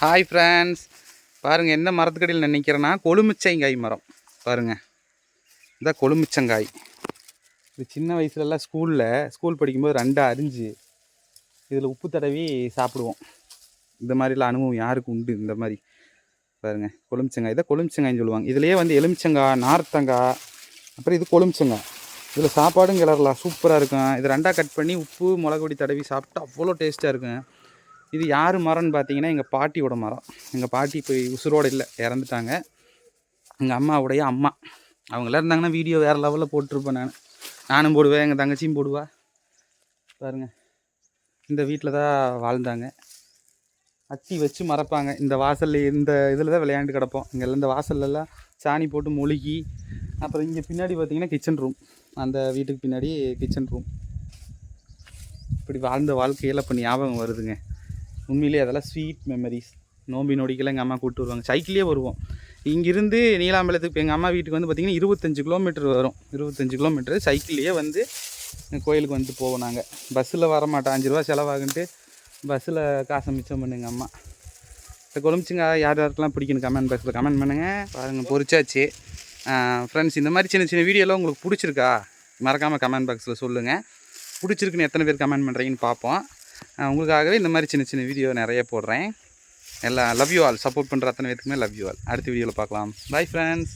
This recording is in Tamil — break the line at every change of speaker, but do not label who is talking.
ஹாய் ஃப்ரெண்ட்ஸ் பாருங்கள் என்ன மரத்துக்கடியில் நினைக்கிறேன்னா கொழுமிச்சங்காய் மரம். பாருங்கள் இந்த கொழுமிச்சங்காய் இது சின்ன வயசுலலாம் ஸ்கூலில் ஸ்கூல் படிக்கும்போது ரெண்டாக அரிஞ்சு இதில் உப்பு தடவி சாப்பிடுவோம். இந்த மாதிரிலாம் அனுபவம் யாருக்கு உண்டு? இந்த மாதிரி. பாருங்கள் கொழுமிச்சங்காய் இதை கொழுமிச்சங்காய்னு சொல்லுவாங்க. இதுலேயே வந்து எலுமிச்சங்காய் நார்த்தங்காய் அப்புறம் இது கொழுமிச்சங்காய் இதில் சாப்பாடும் கிளறலாம். சூப்பராக இருக்கும். இது ரெண்டாக கட் பண்ணி உப்பு மிளகு பொடி தடவி சாப்பிட்டா அவ்வளோ டேஸ்ட்டாக இருக்கும். இது யார் மரம்னு பார்த்தீங்கன்னா எங்கள் பாட்டியோட மரம். எங்கள் பாட்டி இப்போ உசுரோடு இல்லை இறந்துட்டாங்க. எங்கள் அம்மாவுடைய அம்மா. அவங்களாம் இருந்தாங்கன்னா வீடியோ வேறு லெவலில் போட்டிருப்பேன் நான். நானும் போடுவேன் எங்கள் தங்கச்சியும் போடுவா. பாருங்கள் இந்த வீட்டில் தான் வாழ்ந்தாங்க. அத்தி வச்சு மறப்பாங்க. இந்த வாசலில் இந்த இதில் தான் விளையாண்டு கிடப்போம். இங்கே இந்த வாசல்லலாம் சாணி போட்டு மொழுகி அப்புறம் இங்கே பின்னாடி பார்த்தீங்கன்னா கிச்சன் ரூம் அந்த வீட்டுக்கு பின்னாடி கிச்சன் ரூம் இப்படி வாழ்ந்த வாழ்க்கையில் இப்போ ஞாபகம் வருதுங்க. உண்மையிலேயே அதெல்லாம் ஸ்வீட் மெமரிஸ் நோம்பி நொடிக்கெல்லாம் எங்கள் அம்மா கூப்பிட்டு வருவாங்க. சைக்கிளே வருவோம். இங்கிருந்து நீலாம்பலத்துக்கு எங்கள் அம்மா வீட்டுக்கு வந்து பார்த்திங்கன்னா இருபத்தஞ்சு கிலோமீட்டர் வரும். இருபத்தஞ்சு கிலோமீட்டர் சைக்கிள்லேயே வந்து கோயிலுக்கு வந்துட்டு போவோம் நாங்கள் பஸ்ஸில் வர மாட்டோம் அஞ்சு ரூபா செலவாகுன்ட்டு பஸ்ஸில் காசை மிச்சம் பண்ணுங்க அம்மா. இந்த கொழுமிச்சுங்க யார் யாருக்கெல்லாம் பிடிக்கணும் கமெண்ட் பாக்ஸில் கமெண்ட் பண்ணுங்கள் பாருங்கள் பொரிச்சாச்சு. ஃப்ரெண்ட்ஸ் இந்த மாதிரி சின்ன சின்ன வீடியோலாம் உங்களுக்கு பிடிச்சிருக்கா? மறக்காமல் கமெண்ட் பாக்ஸில் சொல்லுங்கள் பிடிச்சிருக்குன்னு எத்தனை பேர் கமெண்ட் பண்ணுறீங்கன்னு பார்ப்போம். உங்களுக்காகவே இந்த மாதிரி சின்ன சின்ன வீடியோ நிறைய போடுறேன். எல்லாம் லவ் யூ ஆல் சப்போர்ட் பண்ணுற அத்தனை பேத்துக்குமே லவ் யூ ஆல் அடுத்த வீடியோவில் பார்க்கலாம். Bye friends